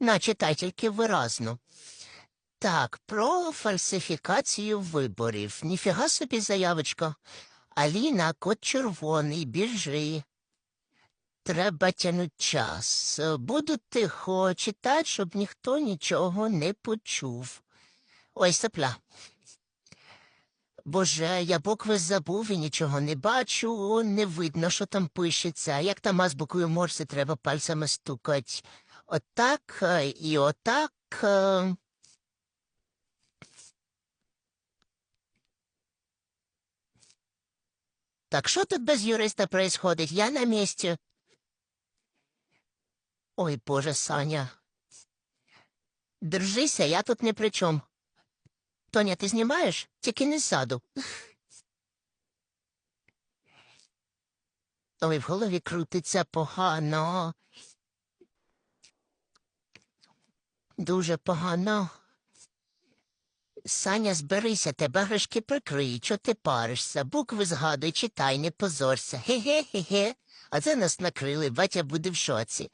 Начитай тільки виразно. Так, про фальсифікацію виборів. Ніфіга собі заявочка. Аліна, кот червоний, біжи. Треба тянуть час. Буду тихо читати, щоб ніхто нічого не почув. Ой, сопля. Боже, я букви забув і нічого не бачу, не видно, що там пишеться. Як там азбукою морси треба пальцями стукать. Отак е, і отак. е. Так що тут без юриста происходить? Я на місці. Ой, Боже, Саня. Держися, я тут не при чому. Тоня, ти знімаєш? Тільки не ззаду. Ой, в голові крутиться погано. Дуже погано. Саня, зберися, тебе гришки прикриють, що ти паришся, букви згадуй, читай, не позорся. Ге-ге-ге-ге. А це нас накрили, батя буде в шоці.